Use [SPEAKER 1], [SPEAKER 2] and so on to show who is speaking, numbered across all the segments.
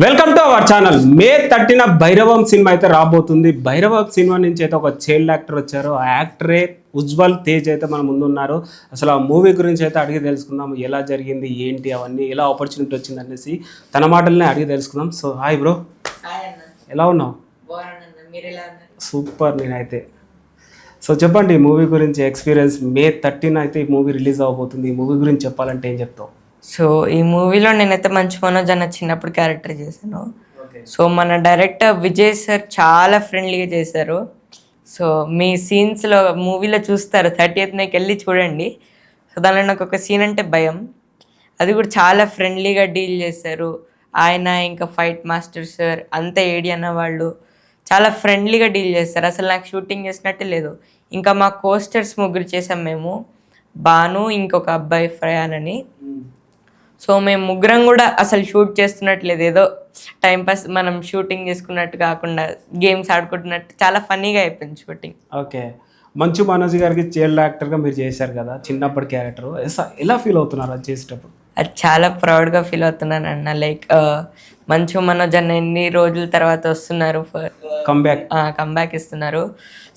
[SPEAKER 1] Welcome to our channel May thirteen Bhairavam cinema అయితే రాబోతుంది. Bhairavam cinema నుంచి అయితే ఒక చైల్డ్ యాక్టర్ వచ్చారు. ఆ యాక్టరే ఉజ్వల్ తేజ్ అయితే మన ముందు ఉన్నారు అసలు ఆ మూవీ గురించి అయితే అడిగి తెలుసుకుందాం. ఎలా జరిగింది? ఏంటి? అవన్నీ ఎలా ఆపర్చునిటీ వచ్చింది అనేసి తన మాటలనే అడిగి తెలుసుకుందాం. సో హాయ్ బ్రో ఎలా ఉన్నావు? సూపర్ నేనైతే. సో చెప్పండి ఈ మూవీ గురించి ఎక్స్పీరియన్స్ మే థర్టీన్ అయితే ఈ మూవీ రిలీజ్ అవబోతుంది ఈ మూవీ గురించి చెప్పాలంటే ఏం చెప్తావు?
[SPEAKER 2] సో ఈ మూవీలో నేనైతే మంచి మనోజ్ అన్న చిన్నప్పుడు క్యారెక్టర్ చేశాను. సో మన డైరెక్టర్ విజయ్ సార్ చాలా ఫ్రెండ్లీగా చేశారు. సో మీ సీన్స్లో మూవీలో చూస్తారు థర్టీ ఎయిత్కి వెళ్ళి చూడండి. సో దానిలో నాకు ఒక సీన్ అంటే భయం. అది కూడా చాలా ఫ్రెండ్లీగా డీల్ చేశారు. ఆయన ఇంకా ఫైట్ మాస్టర్ సార్ అంత ఏడి అన్న వాళ్ళు చాలా ఫ్రెండ్లీగా డీల్ చేస్తారు. అసలు నాకు షూటింగ్ చేసినట్టే లేదు. ఇంకా మా కోస్టర్స్ ముగ్గురు చేసాం మేము. బాను ఇంకొక అబ్బాయి ఫ్రయాన్ అని. సో మేము ముగ్గురం కూడా అసలు షూట్ చేస్తున్నట్లేదు. ఏదో టైంపాస్ మనం షూటింగ్ చేసుకున్నట్టు కాకుండా గేమ్స్ ఆడుకుంటున్నట్టు చాలా ఫన్నీగా అయిపోయింది షూటింగ్.
[SPEAKER 1] ఓకే. మంచు మనోజ్ గారికి చైల్డ్ యాక్టర్గా మీరు చేశారు కదా చిన్నప్పటి క్యారెక్టర్. ఎలా ఫీల్ అవుతున్నారు అది చేసేటప్పుడు?
[SPEAKER 2] అది చాలా ప్రౌడ్గా ఫీల్ అవుతున్నాను అన్న లైక్ మంచు మనోజ్ అన్న ఎన్ని రోజుల తర్వాత వస్తున్నారు
[SPEAKER 1] కంబ్యాక్
[SPEAKER 2] కంబ్యాక్ ఇస్తున్నారు.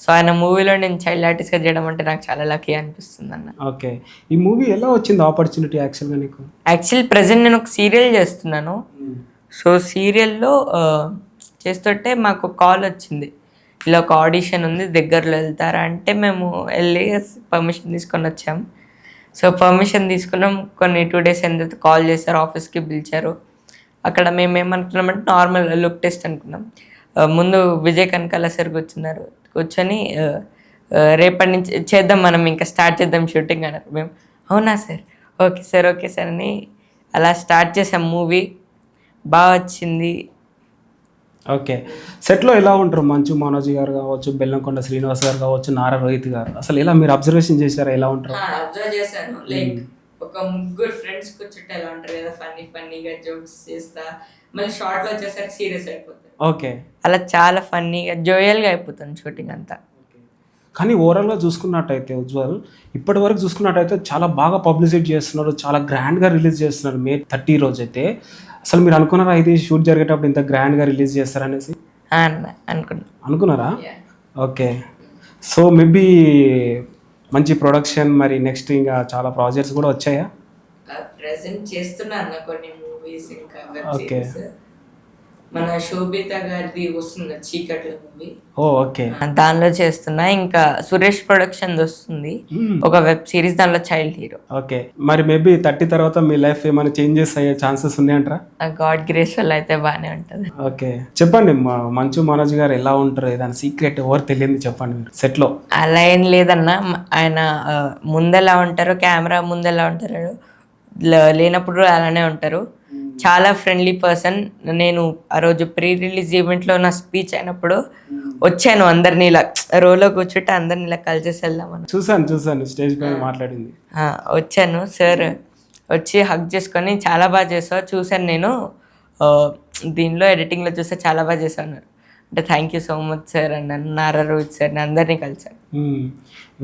[SPEAKER 2] సో ఆయన మూవీలో నేను చైల్డ్ ఆర్టిస్ట్గా చేయడం అంటే నాకు చాలా లక్కీ అనిపిస్తుంది అన్న
[SPEAKER 1] ఓకే ఈ మూవీ ఎలా వచ్చింది ఆపర్చునిటీ యాక్చువల్గా నీకు?
[SPEAKER 2] యాక్చువల్ ప్రజెంట్ నేను ఒక సీరియల్ చేస్తున్నాను. సో సీరియల్లో చేస్తుంటే మాకు కాల్ వచ్చింది. ఇలా ఒక ఆడిషన్ ఉంది దగ్గరలో వెళ్తారా అంటే మేము వెళ్ళి పర్మిషన్ తీసుకొని వచ్చాం. సో పర్మిషన్ తీసుకున్నాం. కొన్ని టూ డేస్ అయిన తర్వాత కాల్ చేశారు ఆఫీస్కి పిలిచారు. అక్కడ మేము ఏమనుకున్నామంటే నార్మల్ లుక్ టెస్ట్ అనుకున్నాం. ముందు విజయ్ కనకాల సార్ కూర్చున్నారు. కూర్చొని రేపటి నుంచి చేద్దాం మనం ఇంకా స్టార్ట్ చేద్దాం షూటింగ్ అన్నారు. మేము అవునా sir okay sir okay sir అని అలా స్టార్ట్ చేసాం మూవీ బాగా వచ్చింది.
[SPEAKER 1] ఓకే సెట్లో ఎలా ఉంటారు? మంచు మనోజ్ గారు కావచ్చు బెల్లంకొండ శ్రీనివాస్ గారు కావచ్చు నారా రోహిత్ గారు. అసలు ఎలా మీరు అబ్జర్వేషన్ చేశారా? ఎలా ఉంటారు?
[SPEAKER 2] అబ్జర్వ్ చేశాను. లైక్ ఒక ముగ్గురు ఫ్రెండ్స్ కూర్చుంటే ఎలా ఉంటారు కదా ఫన్నీ ఫన్నీగా జోక్స్ చేస్తా. మళ్ళీ షార్ట్లో వచ్చేసరికి సీరియస్ అయిపోతుంది
[SPEAKER 1] ఓకే.
[SPEAKER 2] అలా చాలా ఫన్నీగా జోయల్గా అయిపోతుంది షూటింగ్ అంతా.
[SPEAKER 1] కానీ ఓవరాల్గా చూసుకున్నట్టయితే ఉజ్వల్ ఇప్పటి వరకు చూసుకున్నట్టయితే చాలా బాగా పబ్లిసిటీ చేస్తున్నారు చాలా గ్రాండ్గా రిలీజ్ చేస్తున్నారు మే థర్టీ రోజు అయితే అసలు మీరు అనుకున్నారా ఇది షూట్ జరిగేటప్పుడు ఇంత గ్రాండ్గా రిలీజ్ చేస్తారనేసి?
[SPEAKER 2] అనుకున్నా.
[SPEAKER 1] అనుకున్నారా? ఓకే. సో మేబీ మంచి ప్రొడక్షన్ మరి నెక్స్ట్ ఇంకా చాలా ప్రాజెక్ట్స్ కూడా వచ్చాయా
[SPEAKER 2] కొన్ని మూవీస్ ఇంకా. సిరీస్ మన శోభిత గారిది వస్తుంది చీకట్ల మూవీ.
[SPEAKER 1] ఓకే.
[SPEAKER 2] దానిలో చేస్తున్నా ఇంకా సురేష్ ప్రొడక్షన్ వస్తుంది. ఒక వెబ్ సిరీస్ దానిలో చైల్డ్ హీరో.
[SPEAKER 1] ఓకే. మరి మేబీ థర్టీ తర్వాత మీ లైఫ్ ఏమైనా చేంజెస్ అయ్యే ఛాన్సెస్ ఉన్నాయంటారా?
[SPEAKER 2] గాడ్ గ్రేస్ వల్ల అయితే బాగానే ఉంటుంది.
[SPEAKER 1] ఓకే. చెప్పండి మంచు మనోజ్ గారు ఎలా ఉంటారు ఏదైనా సీక్రెట్ ఎవరు తెలియదు చెప్పండి మీరు సెట్లో.
[SPEAKER 2] అలా ఏం లేదన్న ఆయన ముందెలా ఉంటారు కెమెరా ముందెలా ఉంటారు ల- లేనప్పుడు అలానే ఉంటారు. చాలా ఫ్రెండ్లీ పర్సన్ నేను ఆ రోజు ప్రీ రిలీజ్ ఈవెంట్లో నా స్పీచ్ అయినప్పుడు వచ్చాను అందరినీ ఇలా రోలో కూర్చుంటే అందరిని ఇలా కలిసేసి వెళ్దామని
[SPEAKER 1] చూసాను చూసాను స్టేజ్ పైన మాట్లాడింది.
[SPEAKER 2] వచ్చాను. సార్ వచ్చి హక్ చేసుకొని చాలా బాగా చేసావు చూశాను నేను. దీనిలో ఎడిటింగ్లో చూస్తే చాలా బాగా చేశాను అంటే thank you so much sir అన్నాను నారా రోహిత్ సార్ని అందరినీ కలిసాను.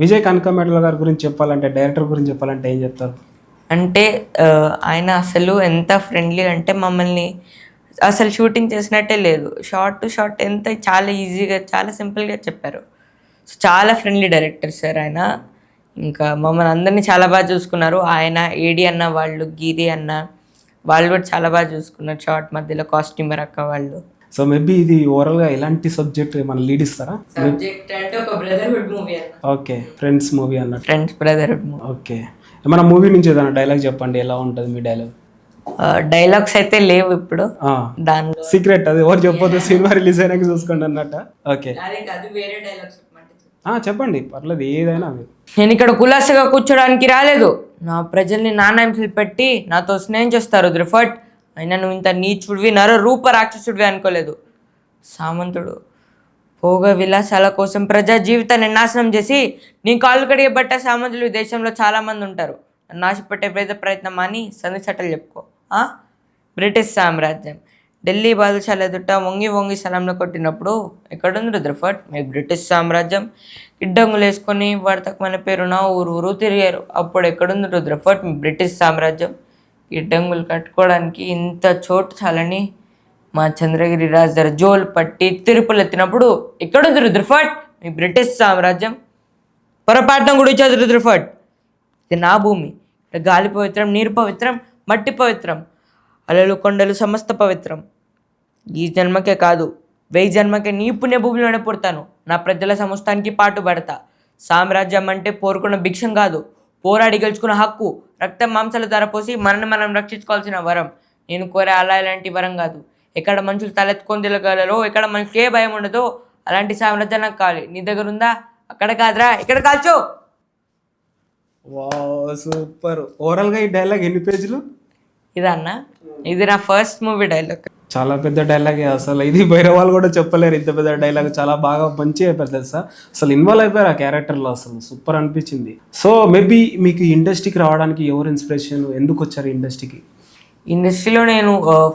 [SPEAKER 1] విజయ్ కనకమెడల గారి గురించి చెప్పాలంటే డైరెక్టర్ గురించి చెప్పాలంటే ఏం చెప్తారు?
[SPEAKER 2] అంటే ఆయన అసలు ఎంత ఫ్రెండ్లీ అంటే మమ్మల్ని అసలు షూటింగ్ చేసినట్టే లేదు. షార్ట్ టు షార్ట్ ఎంత చాలా ఈజీగా చాలా సింపుల్గా చెప్పారు. సో చాలా ఫ్రెండ్లీ డైరెక్టర్ సార్ ఆయన. ఇంకా మమ్మల్ని అందరినీ చాలా బాగా చూసుకున్నారు. ఆయన ఏడి అన్న వాళ్ళు గీరి అన్న వాళ్ళు కూడా చాలా బాగా చూసుకున్నారు షార్ట్ మధ్యలో కాస్ట్యూమర్ అక్క వాళ్ళు.
[SPEAKER 1] సో మేబీ ఇది ఓవరాల్గా ఎలాంటి సబ్జెక్ట్ మన లీడ్ ఇస్తారా?
[SPEAKER 2] సబ్జెక్ట్ అంటే ఒక బ్రదర్హుడ్ మూవీ అన్న.
[SPEAKER 1] ఓకే ఫ్రెండ్స్ మూవీ అన్నట్టు.
[SPEAKER 2] ఫ్రెండ్స్ బ్రదర్హుడ్ మూవీ
[SPEAKER 1] ఓకే ఏమైనా మూవీ నుంచి ఏదైనా డైలాగ్ చెప్పండి ఎలా ఉంటుంది మీ డైలాగ్
[SPEAKER 2] డైలాగ్స్ అయితే లేవు ఇప్పుడు. దానిలో
[SPEAKER 1] సీక్రెట్ అది ఎవరు చెప్పొద్దు సినిమా రిలీజ్ అయినాక చూసుకోండి అన్నట్ట. ఓకే చెప్పండి పర్లేదు ఏదైనా
[SPEAKER 2] నేను ఇక్కడ కులాసగా కూర్చోడానికి రాలేదు. నా ప్రజల్ని నానాంశలు పెట్టి నాతో స్నేహం చేస్తారు ద్రిఫట్ అయినా నువ్వు ఇంత నీచుడివి నర రూప రాక్షసుడివి అనుకోలేదు. సామంతుడు. భోగ విలాసాల కోసం ప్రజా జీవితాన్ని నాశనం చేసి నీ కాళ్ళు కడిగబట్ట సామంతులు ఈ దేశంలో చాలామంది ఉంటారు. నాశపట్టే నాశపెట్టే ప్రయత్నం అని సందిసటలు చెప్పుకో. బ్రిటిష్ సామ్రాజ్యం. ఢిల్లీ బాదుషాల ఎదుట వంగి వంగి స్థలంలో కొట్టినప్పుడు ఎక్కడుంది రుద్రఫట్ మీ బ్రిటిష్ సామ్రాజ్యం. గిడ్డంగులు వేసుకొని వర్తకమైన పేరున ఊరు ఊరు తిరిగారు. అప్పుడు ఎక్కడుంది రుద్రఫట్ మీ బ్రిటిష్ సామ్రాజ్యం. గిడ్డంగులు కట్టుకోవడానికి ఇంత చోటు చాలని మా చంద్రగిరి రాజు దగ్గర జోలు పట్టి తిరుపతి ఎత్తినప్పుడు ఎక్కడ ఉంది రుద్రఫట్ మీ బ్రిటిష్ సామ్రాజ్యం. పొరపాటున కూడా ఇచ్చేది రుద్రఫట్. ఇది నా భూమి. గాలి పవిత్రం నీరు పవిత్రం మట్టి పవిత్రం అలలు కొండలు సమస్త పవిత్రం. ఈ జన్మకే కాదు వెయ్యి జన్మకే నీ పుణ్య భూమిలోనే పుడతాను. నా ప్రజల సమస్తానికి పాటుపడతా సామ్రాజ్యం అంటే పోరుకున్న భిక్షం కాదు. పోరాడి గెలుచుకున్న హక్కు రక్తం మాంసాల ధర పోసి మనల్ని మనం రక్షించుకోవాల్సిన వరం. నేను కోరే అలా ఇలాంటి వరం కాదు. ఎక్కడ మనుషులు తలెత్తుకొని తిరగలరో ఎక్కడ మనకి ఏ భయం ఉండదో అలాంటి సామ్రాజ్యం నాకు కావాలి నీ దగ్గర ఉందా? అక్కడ కాదురా ఇక్కడ కాల్చో.
[SPEAKER 1] వా సూపర్. ఓవరాల్గా ఈ డైలాగ్ ఎన్ని పేజీలు?
[SPEAKER 2] ఇదన్న ఇది నా ఫస్ట్ మూవీ డైలాగ్
[SPEAKER 1] చాలా పెద్ద డైలాగే అసలు. ఇది వేరే వాళ్ళు కూడా చెప్పలేరు. ఇంత పెద్ద డైలాగ్ చాలా బాగా మంచి అయిపోయారు తెలుసా? అసలు ఇన్వాల్వ్ అయిపోయారు ఆ క్యారెక్టర్లో అసలు. సూపర్ అనిపించింది. సో మేబీ మీకు ఇండస్ట్రీకి రావడానికి ఎవరు ఇన్స్పిరేషన్ ఎందుకు వచ్చారు ఇండస్ట్రీకి
[SPEAKER 2] ఇండస్ట్రీలో నేను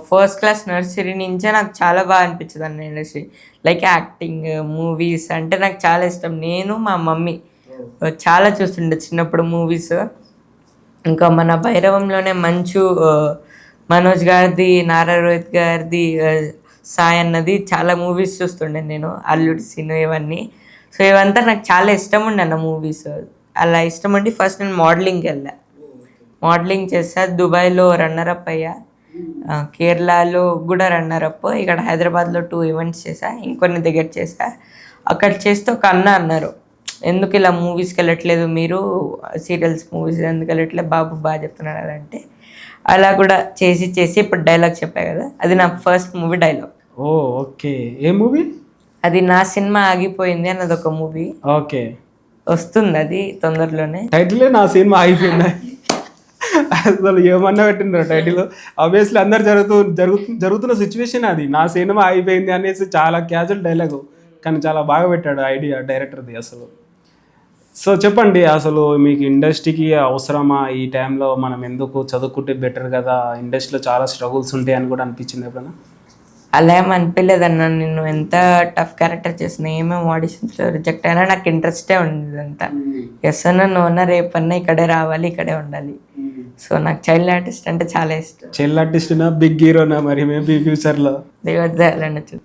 [SPEAKER 2] ఫస్ట్ క్లాస్ నర్సరీ నుంచే నాకు చాలా బాగా అనిపించదు అన్న ఇండస్ట్రీ. లైక్ యాక్టింగ్ మూవీస్ అంటే నాకు చాలా ఇష్టం. నేను మా మమ్మీ చాలా చూస్తుండే చిన్నప్పుడు మూవీస్ ఇంకా మన భైరవంలోనే మంచు మనోజ్ గారిది నారా రోహిత్ గారిది సాయి అన్నది చాలా మూవీస్ చూస్తుండే నేను అల్లుడి సీను ఇవన్నీ. సో ఇవంతా నాకు చాలా ఇష్టం ఉండే అన్న మూవీస్ అలా ఇష్టం ఉండి ఫస్ట్ నేను మోడలింగ్కి వెళ్ళా. మోడలింగ్ చేసా దుబాయ్లో రన్నర్ అప్ అయ్యా. కేరళలో కూడా రన్నర్ అప్ ఇక్కడ హైదరాబాద్లో టూ ఈవెంట్స్ చేసా ఇంకొన్ని దగ్గర చేసా అక్కడ చేస్తే ఒక అన్న అన్నారు. ఎందుకు ఇలా మూవీస్కి వెళ్ళట్లేదు మీరు? సీరియల్స్ మూవీస్ ఎందుకు వెళ్ళట్లేదు బాబు బాగా చెప్తున్నాడు అని అంటే అలా కూడా చేసి చేసి ఇప్పుడు డైలాగ్ చెప్పా కదా. అది నా first movie dialogue
[SPEAKER 1] oh okay. ఏ మూవీ
[SPEAKER 2] అది నా సినిమా ఆగిపోయింది అన్నది ఒక మూవీ
[SPEAKER 1] ఓకే.
[SPEAKER 2] వస్తుంది అది తొందరలోనే.
[SPEAKER 1] టైటిలే నా సినిమా అయిపోయింది అసలు ఏమన్నా పెట్టినారు టైటిల్? ఆబ్వియస్లీ అందరు జరుగుతూ జరుగుతు జరుగుతున్న సిచ్యువేషన్ అది. నా సినిమా అయిపోయింది అనేసి చాలా క్యాజువల్ డైలాగ్ కానీ చాలా బాగా పెట్టాడు ఐడియా డైరెక్టర్ది అసలు. సో చెప్పండి అసలు మీకు ఇండస్ట్రీకి అవసరమా? ఈ టైంలో మనం ఎందుకు చదువుకుంటే బెటర్ కదా? ఇండస్ట్రీలో చాలా స్ట్రగుల్స్ ఉంటాయి అని కూడా అనిపించింది ఎప్పుడైనా?
[SPEAKER 2] అలా ఏం అనిపించలేదన్న. నేను ఎంత టఫ్ క్యారెక్టర్ చేసిన ఏమేమి ఆడిషన్స్లో రిజెక్ట్ అయినా నాకు ఇంట్రెస్టే ఉండేది అంతా ఎస్ అన్న నో అన్న రేపన్నా ఇక్కడే రావాలి ఇక్కడే ఉండాలి. సో నాకు చైల్డ్ ఆర్టిస్ట్ అంటే చాలా ఇష్టం.
[SPEAKER 1] చెల్ ఆర్టిస్ట్నా? బిగ్ హీరోనా మరి? మేబీ ఫ్యూచర్లో.
[SPEAKER 2] దేవుడి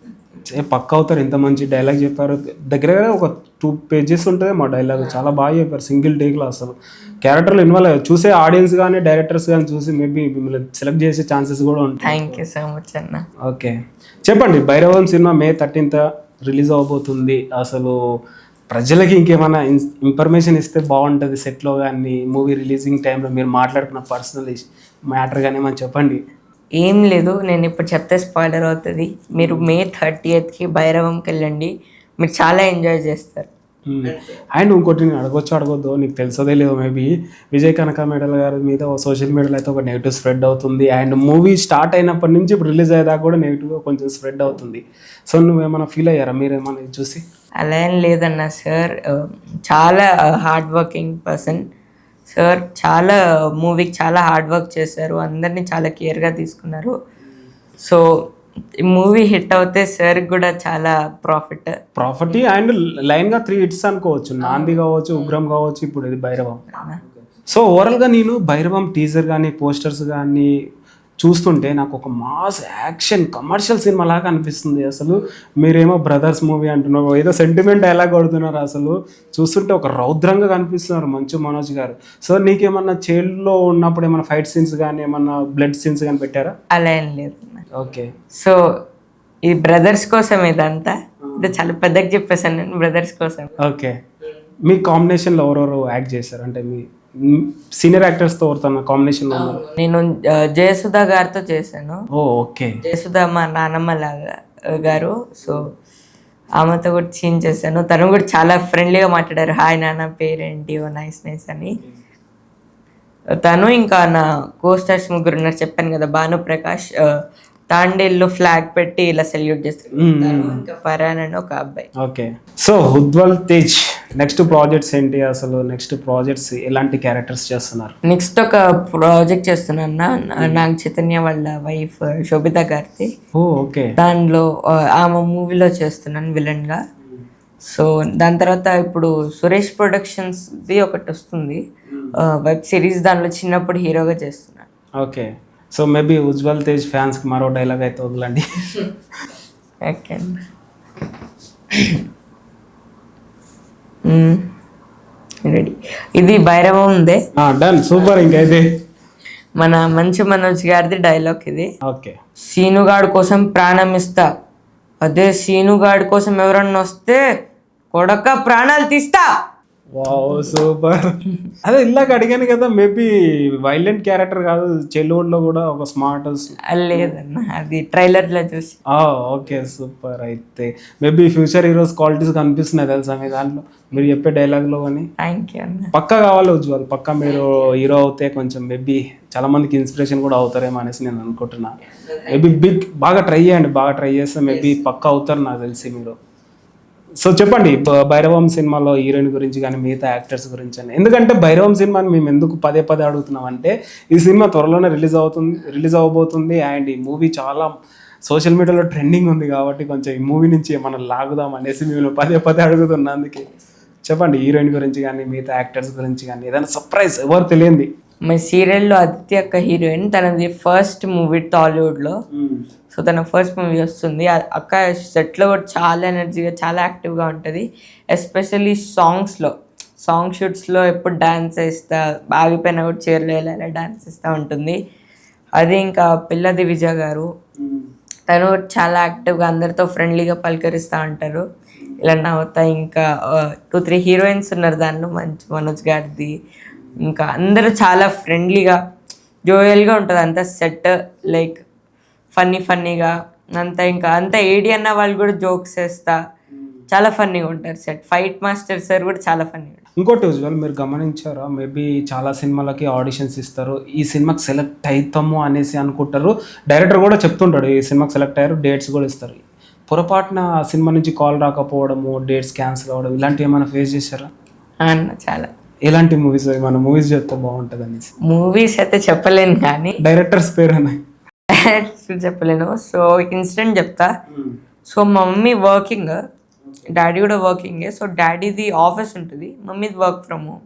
[SPEAKER 1] ఏ పక్క అవుతారు. ఎంత మంచి డైలాగ్ చెప్పారు. దగ్గర దగ్గర ఒక టూ పేజెస్ ఉంటుంది మా డైలాగ్. చాలా బాగా చెప్పారు. సింగిల్ టేక్లో అసలు. క్యారెక్టర్లు ఇన్వాల్వ్ అయ్యారు. చూసే ఆడియన్స్ కానీ డైరెక్టర్స్ కానీ చూసి మేబీ మిమ్మల్ని సెలెక్ట్ చేసే ఛాన్సెస్ కూడా ఉంటాయి.
[SPEAKER 2] థ్యాంక్ యూ సో మచ్ అన్న.
[SPEAKER 1] ఓకే. చెప్పండి. Bhairavam cinema May thirteenth release అవబోతుంది. అసలు ప్రజలకి ఇంకేమైనా ఇన్ఫర్మేషన్ ఇస్తే బాగుంటుంది సెట్లో కానీ మూవీ రిలీజింగ్ టైంలో మీరు మాట్లాడుకున్న పర్సనల్ మ్యాటర్ కానీ మనం చెప్పండి?
[SPEAKER 2] ఏం లేదు నేను ఇప్పుడు చెప్తే స్పాయిలర్ అవుతుంది. మీరు మే థర్టీ ఎయిత్కి భైరవంకి వెళ్ళండి. మీరు చాలా ఎంజాయ్ చేస్తారు.
[SPEAKER 1] అండ్ ఇంకోటి నేను అడగొచ్చు అడగొద్దు నీకు తెలుసోదే లేదు మేబీ విజయ్ కనక మెడల్ గారి మీద సోషల్ మీడియాలో అయితే ఒక నెగిటివ్ స్ప్రెడ్ అవుతుంది. అండ్ మూవీ స్టార్ట్ అయినప్పటి నుంచి ఇప్పుడు రిలీజ్ అయ్యేదాకా కూడా నెగిటివ్గా కొంచెం స్ప్రెడ్ అవుతుంది. సో నువ్వేమైనా ఫీల్ అయ్యారా? మీరేమైనా ఇది చూసి?
[SPEAKER 2] అలా ఏం లేదన్న సార్. చాలా హార్డ్ వర్కింగ్ పర్సన్ సార్ చాలా మూవీకి చాలా హార్డ్ వర్క్ చేశారు. అందరినీ చాలా కేర్గా తీసుకున్నారు. సో మూవీ హిట్ అవుతే సార్ కూడా చాలా ప్రాఫిట్.
[SPEAKER 1] ప్రాపర్టీ అండ్ లైన్గా త్రీ హిట్స్ అనుకోవచ్చు. నాంది కావచ్చు ఉగ్రం కావచ్చు ఇప్పుడు ఇది భైరవం. సో ఓవరాల్గా నేను భైరవం టీజర్ కానీ పోస్టర్స్ కానీ చూస్తుంటే నాకు ఒక మాస్ యాక్షన్ కమర్షియల్ సినిమా లాగా అనిపిస్తుంది. అసలు మీరేమో బ్రదర్స్ మూవీ అంటున్నారు ఏదో సెంటిమెంట్ ఎలా కొడుతున్నారు అసలు. చూస్తుంటే ఒక రౌద్రంగా కనిపిస్తున్నారు మంచు మనోజ్ గారు. సో నీకేమన్నా చైల్డ్లో ఉన్నప్పుడు ఏమైనా ఫైట్ సీన్స్ కానీ ఏమన్నా బ్లడ్ సీన్స్ కానీ పెట్టారా?
[SPEAKER 2] అలా ఏం లేదు.
[SPEAKER 1] ఓకే
[SPEAKER 2] సో ఈ బ్రదర్స్ కోసం ఇదంతా. ఇది చాలా పెద్దగా చెప్పేసాను నేను బ్రదర్స్ కోసం.
[SPEAKER 1] ఓకే మీ కాంబినేషన్లో ఎవరెవరు యాక్ట్ చేశారు? అంటే మీ సీనియర్ యాక్టర్స్తో ఎవరితో కాంబినేషన్లో ఉన్నారు.
[SPEAKER 2] నేను జయసుధ గారితో చేశాను.
[SPEAKER 1] ఓ ఓకే.
[SPEAKER 2] జయసుధ మా నానమ్మ లాగా గారు. సో ఆమెతో కూడా సీన్ చేశాను. తను కూడా చాలా ఫ్రెండ్లీగా మాట్లాడారు. హాయ్ నాన్న పేరేంటి? ఓ నైస్ నైస్ అని. తను ఇంకా నా కోస్టర్స్ ముగ్గురు ఉన్నారు. చెప్పాను కదా భాను ప్రకాష్ తాండేల్లో ఫ్లాగ్ పెట్టి ఇలా సెల్యూట్ చేస్తారు తను ఇంకా ఫరాన్ అని ఒక అబ్బాయి.
[SPEAKER 1] Okay. So Ujwal Tej next projects ఏంటి? అసలు నెక్స్ట్ ప్రాజెక్ట్స్ ఎలాంటి క్యారెక్టర్స్ చేస్తున్నారు?
[SPEAKER 2] నెక్స్ట్ ఒక ప్రాజెక్ట్ చేస్తున్నాను నా- నాగ చైతన్య వాళ్ళ వైఫ్ శోభిత గారిది.
[SPEAKER 1] ఓకే.
[SPEAKER 2] దానిలో ఆమె మూవీలో చేస్తున్నాను విలన్గా. సో దాని తర్వాత ఇప్పుడు సురేష్ ప్రొడక్షన్స్ది ఒకటి వస్తుంది. వెబ్ సిరీస్ దానిలో చిన్నప్పుడు హీరోగా చేస్తున్నాను.
[SPEAKER 1] Okay. So maybe Ujwal Tej ఫ్యాన్స్కి మరో డైలాగ్ అయితే వదలండి.
[SPEAKER 2] ఓకే రెడీ ఇది భైరవం ఉందే?
[SPEAKER 1] డన్ సూపర్ ఇంకైతే
[SPEAKER 2] మన మంచు మనోజ్ గారిది డైలాగ్ ఇది.
[SPEAKER 1] ఓకే
[SPEAKER 2] సీనుగాడు కోసం ప్రాణం ఇస్తా. అదే సీనుగాడి కోసం ఎవరన్నా వస్తే కొడక ప్రాణాలు తీస్తా.
[SPEAKER 1] Wow super. అదే ఇలాగ అడిగాను కదా మేబీ వైలెంట్ క్యారెక్టర్ కాదు చెల్లువుడ్లో కూడా ఒక స్మార్ట్
[SPEAKER 2] లేదన్న అది ట్రైలర్లో చూసి.
[SPEAKER 1] ఓకే సూపర్ అయితే. మేబీ ఫ్యూచర్ హీరోస్ క్వాలిటీస్ కనిపిస్తున్నాయి తెలుసా మీ దాంట్లో? మీరు చెప్పే డైలాగ్లో కానీ.
[SPEAKER 2] థ్యాంక్ యూ అన్న.
[SPEAKER 1] పక్కా కావాలి ఉజ్వల్ పక్కా మీరు హీరో అవుతే కొంచెం మేబీ చాలా మందికి ఇన్స్పిరేషన్ కూడా అవుతారేమో అనేసి నేను అనుకుంటున్నా. మేబీ బిగ్ బాగా ట్రై చేయండి బాగా ట్రై చేస్తే మేబీ పక్కా అవుతారు నాకు తెలిసి మీరు. సో చెప్పండి భైరవం సినిమాలో హీరోయిన్ గురించి కానీ మిగతా యాక్టర్స్ గురించి అని. ఎందుకంటే భైరవం సినిమాని మేము ఎందుకు పదే పదే అడుగుతున్నాం అంటే ఈ సినిమా త్వరలోనే రిలీజ్ అవుతుంది రిలీజ్ అవ్వబోతుంది అండ్ ఈ మూవీ చాలా సోషల్ మీడియాలో ట్రెండింగ్ ఉంది కాబట్టి కొంచెం ఈ మూవీ నుంచి మనం లాగుదాం అనేసి మేము పదే పదే అడుగుతున్నందుకే చెప్పండి హీరోయిన్ గురించి కానీ మిగతా యాక్టర్స్ గురించి కానీ ఏదైనా సర్ప్రైజ్ ఎవరు తెలియంది?
[SPEAKER 2] మా సీరియల్లో అదితి అక్క హీరోయిన్ తనది ఫస్ట్ మూవీ టాలీవుడ్లో. సో తన ఫస్ట్ మూవీ వస్తుంది. అక్క సెట్లో కూడా చాలా ఎనర్జీగా చాలా యాక్టివ్గా ఉంటుంది. ఎస్పెషల్లీ సాంగ్స్లో సాంగ్ షూట్స్లో ఎప్పుడు డ్యాన్స్ వేస్తా ఆగిపోయినా కూడా చీరలు ఇలా డ్యాన్స్ వేస్తూ ఉంటుంది. అది ఇంకా పిల్లది విజయ్ గారు. తను చాలా యాక్టివ్గా అందరితో ఫ్రెండ్లీగా పలకరిస్తూ ఉంటారు. ఇలా నవ్వుతా ఇంకా టూ త్రీ హీరోయిన్స్ ఉన్నారు దాంట్లో మంచి మనోజ్ గారిది. ఇంకా అందరూ చాలా ఫ్రెండ్లీగా జోయల్గా ఉంటుంది. అంతా సెట్ లైక్ ఫన్నీ ఫన్నీగా అంతా ఇంకా అంతా ఏడి అన్న వాళ్ళు కూడా జోక్స్ వేస్తా. చాలా ఫన్నీగా ఉంటారు సెట్ ఫైట్ మాస్టర్ సార్ కూడా చాలా ఫన్నీగా
[SPEAKER 1] ఇంకోటి ఉజ్వల్ మీరు గమనించారా? మేబీ చాలా సినిమాలకి ఆడిషన్స్ ఇస్తారు. ఈ సినిమాకి సెలెక్ట్ అవుతాము అనేసి అనుకుంటారు. డైరెక్టర్ కూడా చెప్తుంటాడు ఈ సినిమాకి సెలెక్ట్ అయ్యారు డేట్స్ కూడా ఇస్తారు. పొరపాటున సినిమా నుంచి కాల్ రాకపోవడము డేట్స్ క్యాన్సిల్ అవ్వడం ఇలాంటివి ఏమైనా ఫేస్ చేశారా?
[SPEAKER 2] అన్న చాలా.
[SPEAKER 1] ఎలాంటి మూవీస్ మన మూవీస్ చెప్తే బాగుంటుంది అనేసి.
[SPEAKER 2] మూవీస్ అయితే చెప్పలేను కానీ.
[SPEAKER 1] డైరెక్టర్స్ పేరు అని
[SPEAKER 2] చెప్పలేను. సో ఇన్సిడెంట్ చెప్తా. సో మా మమ్మీ వర్కింగ్ డాడీ కూడా వర్కింగే సో డాడీది ఆఫీస్ ఉంటుంది. మమ్మీది work from home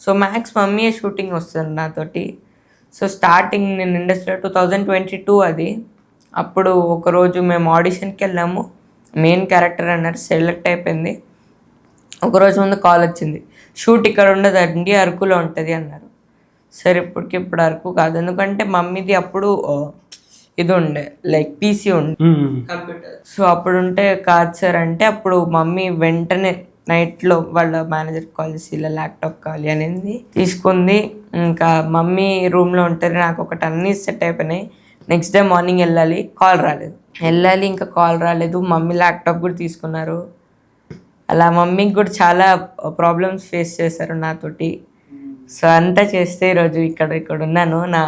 [SPEAKER 2] so max mummy shooting వస్తుంది నాతోటి. సో స్టార్టింగ్ నేను ఇండస్ట్రీలో టూ థౌజండ్ ట్వంటీ టూ అది. అప్పుడు ఒకరోజు మేము ఆడిషన్కి వెళ్ళాము. మెయిన్ క్యారెక్టర్ అన్నారు. సెలెక్ట్ అయిపోయింది. ఒకరోజు ముందు కాల్ వచ్చింది. షూట్ ఇక్కడ ఉండదండి అరకులో ఉంటుంది అన్నారు. సరే ఇప్పటికి ఇప్పుడు అరకు కాదు. ఎందుకంటే మమ్మీది అప్పుడు ఇది ఉండే లైక్ పీసీ ఉండే. కంప్యూటర్. సో అప్పుడు ఉంటే కాదు సార్ అంటే అప్పుడు మమ్మీ వెంటనే నైట్లో వాళ్ళ మేనేజర్ కాల్ చేసి ఇలా ల్యాప్టాప్ కావాలి అనేది. తీసుకుంది. ఇంకా మమ్మీ రూమ్లో ఉంటుంది నాకు ఒకటి అన్నీ సెట్ అయిపోయినాయి. నెక్స్ట్ డే మార్నింగ్ వెళ్ళాలి. కాల్ రాలేదు. వెళ్ళాలి ఇంకా కాల్ రాలేదు. మమ్మీ ల్యాప్టాప్ కూడా తీసుకున్నారు. అలా మమ్మీకి కూడా చాలా ప్రాబ్లమ్స్ ఫేస్ చేశారు నాతోటి. సో అంతా చేస్తే ఈరోజు ఇక్కడ ఇక్కడ ఉన్నాను. నా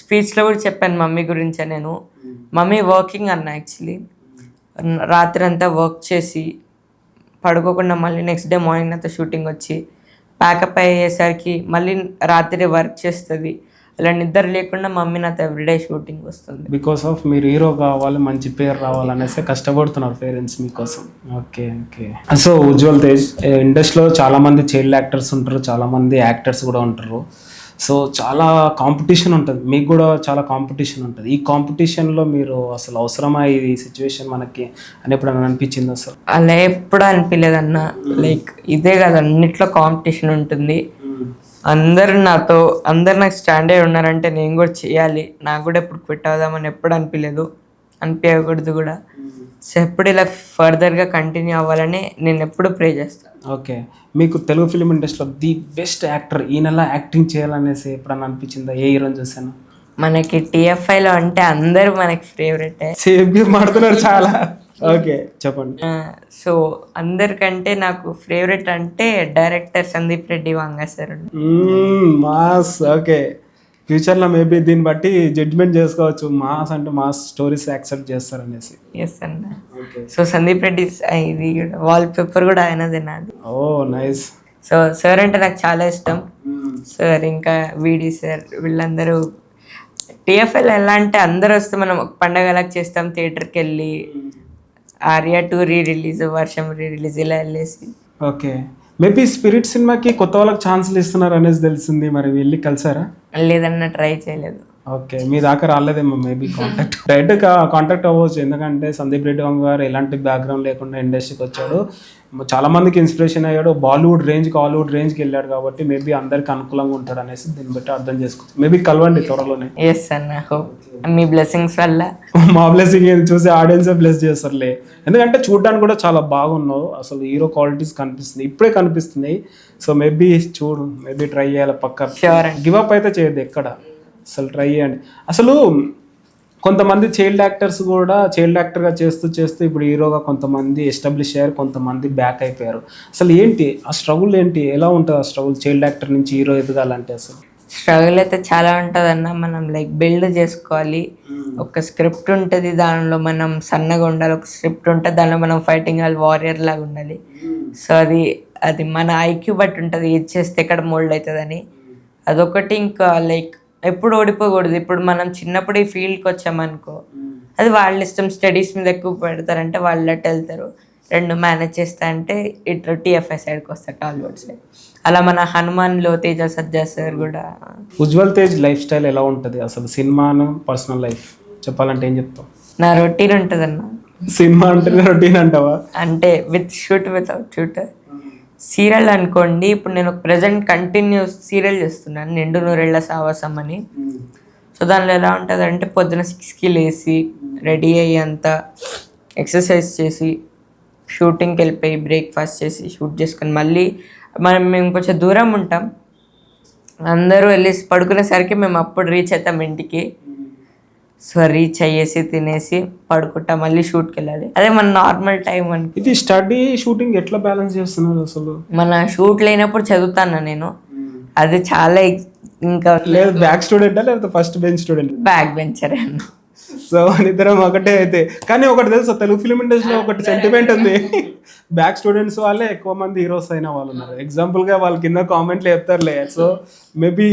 [SPEAKER 2] స్పీచ్లో కూడా చెప్పాను మమ్మీ గురించే నేను. మమ్మీ వర్కింగ్ అన్న యాక్చువల్లీ రాత్రి అంతా వర్క్ చేసి పడుకోకుండా మళ్ళీ నెక్స్ట్ డే మార్నింగ్ అంతా షూటింగ్ వచ్చి ప్యాకప్ అయ్యేసరికి మళ్ళీ రాత్రి వర్క్ చేస్తుంది. అలా నిద్ర లేకుండా మమ్మీ నాతో ఎవ్రీడే షూటింగ్ వస్తుంది.
[SPEAKER 1] బికాస్ ఆఫ్ మీరు హీరో కావాలి మంచి పేరు రావాలనేసి కష్టపడుతున్నారు పేరెంట్స్ మీకోసం. Okay okay so Ujwal Tej ఇండస్ట్రీలో చాలా మంది చైల్డ్ యాక్టర్స్ ఉంటారు చాలా మంది యాక్టర్స్ కూడా ఉంటారు. సో చాలా కాంపిటీషన్ ఉంటుంది. మీకు కూడా చాలా కాంపిటీషన్ ఉంటుంది. ఈ కాంపిటీషన్లో మీరు అసలు అవసరమా ఈ సిచ్యువేషన్ మనకి అని ఎప్పుడైనా అనిపించింది అసలు
[SPEAKER 2] అలా ఎప్పుడు అనిపించలేదన్న లైక్ ఇదే కదా అన్నిట్లో కాంపిటీషన్ ఉంటుంది. అందరు నాతో అందరు నాకు స్టాండ్ అయి ఉన్నారంటే నేను కూడా చేయాలి. నాకు కూడా ఎప్పుడు క్విట్ అవుదామని ఎప్పుడు అనిపించలేదు అనిపించకూడదు కూడా. సో ఎప్పుడు ఇలా ఫర్దర్గా కంటిన్యూ అవ్వాలని నేను ఎప్పుడు ప్రే చేస్తాను
[SPEAKER 1] ఓకే. మీకు తెలుగు ఫిలిం ఇండస్ట్రీలో ది బెస్ట్ యాక్టర్ ఈ నెల యాక్టింగ్ చేయాలనేసి ఎప్పుడన్నా అనిపించిందా? ఏ హీరోని చూసాను?
[SPEAKER 2] మనకి టీఎఫ్ఐలో అంటే అందరూ మనకి ఫేవరెటే
[SPEAKER 1] సేమ్ మాడుతున్నారు చాలా. ఓకే చెప్పండి.
[SPEAKER 2] సో అందరికంటే నాకు ఫేవరెట్ అంటే director Sandeep Reddy Vanga sir
[SPEAKER 1] mass okay ఫ్యూచర్లో మేబీ దీన్ని బట్టి జడ్జ్మెంట్ చేసుకోవచ్చు. మాస్ అంటే మాస్ స్టోరీస్ యాక్సెప్ట్ చేస్తారనేసి
[SPEAKER 2] ఎస్ అన్న సో సందీప్ రెడ్డి ఇది వాల్ పేపర్ కూడా ఆయనదే నాది.
[SPEAKER 1] ఓ నైస్
[SPEAKER 2] సో సార్ అంటే నాకు చాలా ఇష్టం. సార్ ఇంకా వీడి సార్ వీళ్ళందరూ టీఎఫ్ఎల్ ఎలా అంటే అందరూ వస్తే మనం పండగలకు చేస్తాం థియేటర్కి వెళ్ళి. ఆర్యా టూ రీ రిలీజ్ వర్షం రీ రిలీజ్ ఇలా వెళ్ళేసి.
[SPEAKER 1] ఓకే. మేబీ స్పిరిట్ సినిమాకి కొత్త వాళ్ళకి ఛాన్సులు ఇస్తున్నారు అనేసి తెలిసింది మరి వెళ్ళి కలిసారా?
[SPEAKER 2] లేదన్న ట్రై చేయలేదు.
[SPEAKER 1] ఓకే. మీ దాకా రాలేదేమో మేబీ కాంటాక్ట్. డైరెక్ట్ కాంటాక్ట్ అవ్వచ్చు ఎందుకంటే సందీప్ రెడ్డి గారు ఎలాంటి బ్యాక్గ్రౌండ్ లేకుండా ఇండస్ట్రీకి వచ్చాడు. చాలా మందికి ఇన్స్పిరేషన్ అయ్యాడు. బాలీవుడ్ రేంజ్కి హాలీవుడ్ రేంజ్కి వెళ్ళాడు కాబట్టి మేబీ అందరికి అనుకూలంగా ఉంటాడు అనేసి దీన్ని బట్టి అర్థం చేసుకోవచ్చు మేబీ కలవండి త్వరలోనే.
[SPEAKER 2] ఎస్ అన్న మీ బ్లెస్సింగ్స్ వల్ల.
[SPEAKER 1] మా బ్లెస్సింగ్ చూసి ఆడియన్స్ బ్లెస్ చేస్తారులే. ఎందుకంటే చూడడానికి కూడా చాలా బాగున్నావు. అసలు హీరో క్వాలిటీస్ కనిపిస్తుంది ఇప్పుడే కనిపిస్తున్నాయి. సో మేబీ చూడు మేబీ ట్రై చేయాలి పక్క.
[SPEAKER 2] Sure. అండి.
[SPEAKER 1] గివ్ అప్ అయితే చేయొద్దు ఎక్కడ? అసలు ట్రై చేయండి. అసలు కొంతమంది చైల్డ్ యాక్టర్స్ కూడా చైల్డ్ యాక్టర్గా చేస్తూ చేస్తూ ఇప్పుడు హీరోగా కొంతమంది ఎస్టాబ్లిష్ అయ్యారు కొంతమంది బ్యాక్ అయిపోయారు. అసలు ఏంటి? ఆ స్ట్రగుల్ ఏంటి? ఎలా ఉంటుంది ఆ స్ట్రగుల్ చైల్డ్ యాక్టర్ నుంచి హీరో ఎదగాలంటే అసలు?
[SPEAKER 2] స్ట్రగుల్ అయితే చాలా ఉంటుందన్న. మనం లైక్ బిల్డ్ చేసుకోవాలి. ఒక స్క్రిప్ట్ ఉంటుంది దానిలో మనం సన్నగా ఉండాలి. ఒక స్క్రిప్ట్ ఉంటుంది దానిలో మనం ఫైటింగ్ వాళ్ళు వారియర్ లాగా ఉండాలి. సో అది అది మన ఐక్యూ బట్టి ఉంటుంది. ఏది చేస్తే ఎక్కడ మోల్డ్ అవుతుందని. అదొకటి ఇంకా లైక్ ఎప్పుడు ఓడిపోకూడదు. ఇప్పుడు మనం చిన్నప్పుడు ఈ ఫీల్డ్కి వచ్చామనుకో అది వాళ్ళ ఇష్టం స్టడీస్ మీద ఎక్కువ పెడతారంటే వాళ్ళు అటు వెళ్తారు. రెండు మేనేజ్ చేస్తా అంటే ఇట్లా టీఎఫ్ఐ సైడ్కి వస్తారు టాలీవుడ్ సైడ్ అలా మన హనుమాన్లో తేజ సజ్జా సార్ కూడా.
[SPEAKER 1] ఉజ్వల్ తేజ్ లైఫ్ స్టైల్ ఎలా ఉంటుంది? అసలు సినిమాను పర్సనల్ లైఫ్ చెప్పాలంటే ఏం చెప్తాం
[SPEAKER 2] నా రొటీన్ ఉంటుందన్న.
[SPEAKER 1] సినిమా అంటే రొటీన్ అంటావా?
[SPEAKER 2] అంటే with shoot without shoot. Serial అనుకోండి ఇప్పుడు నేను ప్రజెంట్ కంటిన్యూస్ సీరియల్ చేస్తున్నాను నిండు నూరేళ్ళ సావాసం అని. సో దానిలో ఎలా ఉంటుంది అంటే పొద్దున సిక్స్కి లేచి రెడీ అయ్యి అంతా ఎక్సర్సైజ్ చేసి షూటింగ్కి వెళ్ళిపోయి బ్రేక్ఫాస్ట్ చేసి షూట్ చేసుకొని మళ్ళీ మనం మేము కొంచెం దూరం ఉంటాం. అందరూ వెళ్ళి పడుకునేసరికి మేము అప్పుడు రీచ్ అవుతాం ఇంటికి. సో రీచ్ అయ్యేసి తినేసి పడుకుంటాం మళ్ళీ షూట్కి వెళ్ళాలి అదే మన నార్మల్ టైం అనుకో
[SPEAKER 1] ఇది స్టడీ షూటింగ్ ఎట్లా బ్యాలెన్స్ చేస్తున్నారు అసలు?
[SPEAKER 2] మన షూట్ లేనప్పుడు చదువుతాను నేను? అది చాలా ఇంకా
[SPEAKER 1] లేదు బ్యాక్ స్టూడెంటా లేకపోతే first bench student?
[SPEAKER 2] Back bencher అన్న.
[SPEAKER 1] సో ఇద్దరం ఒకటే అయితే. కానీ ఒకటి తెలుసు తెలుగు ఫిలిం ఇండస్ట్రీలో ఒకటి సెంటిమెంట్ ఉంది. బ్యాక్ స్టూడెంట్స్ వాళ్ళే ఎక్కువ మంది హీరోస్ అయిన వాళ్ళు ఉన్నారు. ఎగ్జాంపుల్గా వాళ్ళ కింద కామెంట్లు చెప్తారులే. సో మేబీ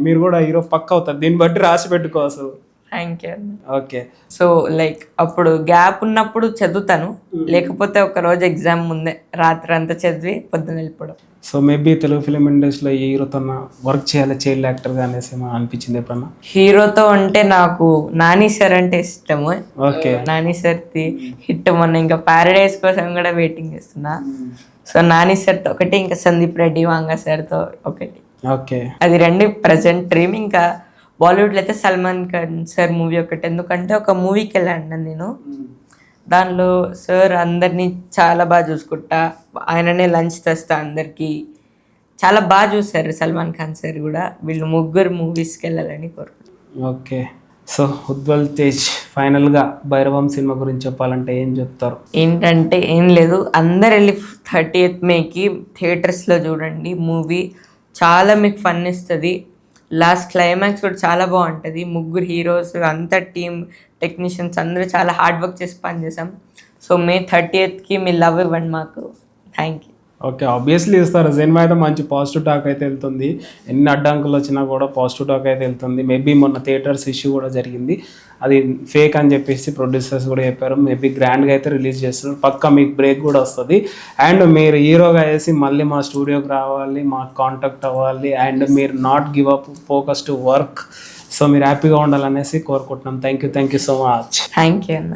[SPEAKER 1] మీరు కూడా హీరో పక్క అవుతారు. దీన్ని బట్టి రాసి పెట్టుకో అసలు.
[SPEAKER 2] Thank you
[SPEAKER 1] okay
[SPEAKER 2] so like అప్పుడు గ్యాప్ ఉన్నప్పుడు చదువుతాను. లేకపోతే ఒక రోజు ఎగ్జామ్ ముందే రాత్రి అంతా చదివి పొద్దున వెళ్ళిపోవడం.
[SPEAKER 1] సో మేబీ తెలుగు ఫిలిం ఇండస్ట్రీలో ఈ హీరోతో వర్క్ చేయాలి చైల్డ్ యాక్టర్గా అనేసి అనిపించింది ఎప్పుడన్నా?
[SPEAKER 2] హీరోతో అంటే నాకు నాని సార్ అంటే ఇష్టము.
[SPEAKER 1] ఓకే
[SPEAKER 2] నాని సార్ది హిట్ మొన్న ఇంకా ప్యారడైజ్ కోసం కూడా వెయిటింగ్ చేస్తున్నా. సో నాని సార్తో ఒకటి ఇంకా సందీప్ రెడ్డి వాంగా సార్తో ఒకటి.
[SPEAKER 1] ఓకే
[SPEAKER 2] అది రెండు ప్రజెంట్ డ్రీమ్ ఇంకా. బాలీవుడ్లో అయితే సల్మాన్ ఖాన్ సార్ మూవీ ఒకటి. ఎందుకంటే ఒక మూవీకి వెళ్ళాను నేను. దానిలో సార్ అందరినీ చాలా బాగా చూసుకుంటా. ఆయననే లంచ్ తెస్తా అందరికీ. చాలా బాగా చూశారు సల్మాన్ ఖాన్ సార్ కూడా. వీళ్ళు ముగ్గురు మూవీస్కి వెళ్ళాలని కోరుకుంటున్నాను.
[SPEAKER 1] ఓకే. సో ఉజ్వల్ తేజ్ ఫైనల్గా భైరవం సినిమా గురించి చెప్పాలంటే ఏం చెప్తారు?
[SPEAKER 2] ఏంటంటే ఏం లేదు. అందరు వెళ్ళి థర్టీ ఎయిత్ మేకి థియేటర్స్లో చూడండి. మూవీ చాలా మీకు ఫన్ ఇస్తుంది. లాస్ట్ క్లైమాక్స్ కూడా చాలా బాగుంటుంది. ముగ్గురు హీరోస్ అంతా టీమ్ టెక్నీషియన్స్ అందరూ చాలా హార్డ్ వర్క్ చేసి పనిచేసాం. సో మే థర్టీ ఎయిత్కి మీ లవ్ ఇవ్వండి మాకు. థ్యాంక్ యూ
[SPEAKER 1] ఓకే ఆబ్వియస్లీ ఇస్తారు. సినిమా అయితే మంచి పాజిటివ్ టాక్ అయితే వెళ్తుంది. ఎన్ని అడ్డంకులు వచ్చినా కూడా పాజిటివ్ టాక్ అయితే వెళ్తుంది. మేబీ మొన్న థియేటర్స్ ఇష్యూ కూడా జరిగింది. అది ఫేక్ అని చెప్పేసి ప్రొడ్యూసర్స్ కూడా చెప్పారు. మేబీ గ్రాండ్గా అయితే రిలీజ్ చేస్తున్నారు. పక్కా మీకు బ్రేక్ కూడా వస్తుంది. అండ్ మీరు హీరోగా వేసి మళ్ళీ మా స్టూడియోకి రావాలి మాకు కాంటాక్ట్ అవ్వాలి. అండ్ మీరు not give up focus to work so మీరు హ్యాపీగా ఉండాలనేసి కోరుకుంటున్నాం. Thank you thank you so much
[SPEAKER 2] thank you అన్న.